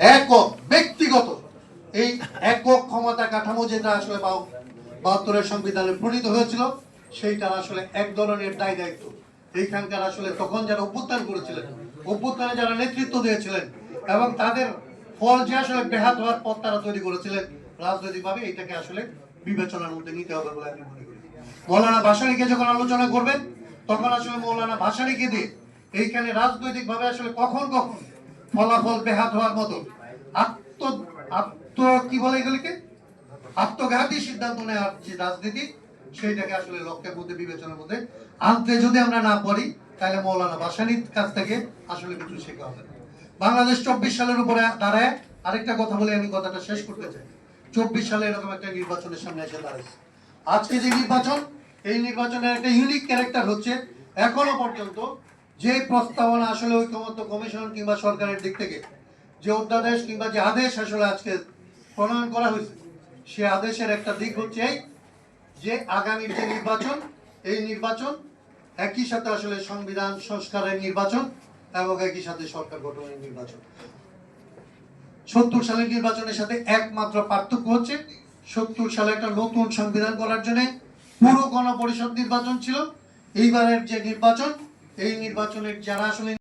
একক, ব্যক্তিগত। এই একক ক্ষমতা কাঠামো যেটা আসলে বাহাত্তরের সংবিধানে প্রণীত হয়েছিল, সেইটার আসলে এক ধরনের দায় দায়িত্ব। এইখানকার আসলে তখন যারা অভ্যুত্থান করেছিলেন, অভ্যুত্থানে যারা নেতৃত্ব দিয়েছিলেন এবং তাদের ফল যে আসলে বেহাত হওয়ার পথ তারা তৈরি করেছিলেন, রাজনৈতিকভাবে এটাকে আসলে বিবেচনার মধ্যে নিতে হবে বলে আমি মনে করি। মৌলানা ভাসানীকে যখন আলোচনা করবেন, তখন আসলে মৌলানা ভাসানীকে দিয়ে এইখানে রাজনৈতিকভাবে আসলে কখন কখন ফলাফল বেহাত হওয়ার মতো। আত্ম আত্ম কি বলে এগুলিকে? আত্মঘাতী সিদ্ধান্ত নেওয়ার যে রাজনীতি, সেইটাকে আসলে লক্ষ্যের মধ্যে, বিবেচনার মধ্যে আনতে যদি আমরা না পারি, তাহলে মৌলানা বাসানির কাছ থেকে আসলে কিছু শেখা হবে বাংলাদেশ চব্বিশ সালের উপরে দাঁড়ায়, আরেকটা কথা বলে আমি কথাটা শেষ করতে চাই। চব্বিশ সালে এরকম একটা নির্বাচনের সামনে এসে দাঁড়াইছে। আজকে যে নির্বাচন, এই নির্বাচনের একটা ইউনিক ক্যারেক্টার হচ্ছে, এখনও পর্যন্ত যে প্রস্তাবনা আসলে ঐক্যমত্য কমিশন কিংবা সরকারের দিক থেকে, যে অধ্যাদেশ কিংবা যে আদেশ আসলে আজকে প্রণয়ন করা হয়েছে, সে আদেশের একটা দিক হচ্ছে এই যে আগামীর যে নির্বাচন, এই নির্বাচন একই সাথে আসলে সংবিধান, সংস্কারের নির্বাচন এবং একই সাথে সরকার গঠনের নির্বাচন। সত্তর সালের নির্বাচনের সাথে একমাত্র পার্থক্য হচ্ছে, সত্তর সালে একটা নতুন সংবিধান করার জন্য পুরো গণপরিষদ নির্বাচন ছিল। এইবারের যে নির্বাচন এই নির্বাচনের যারা আসলে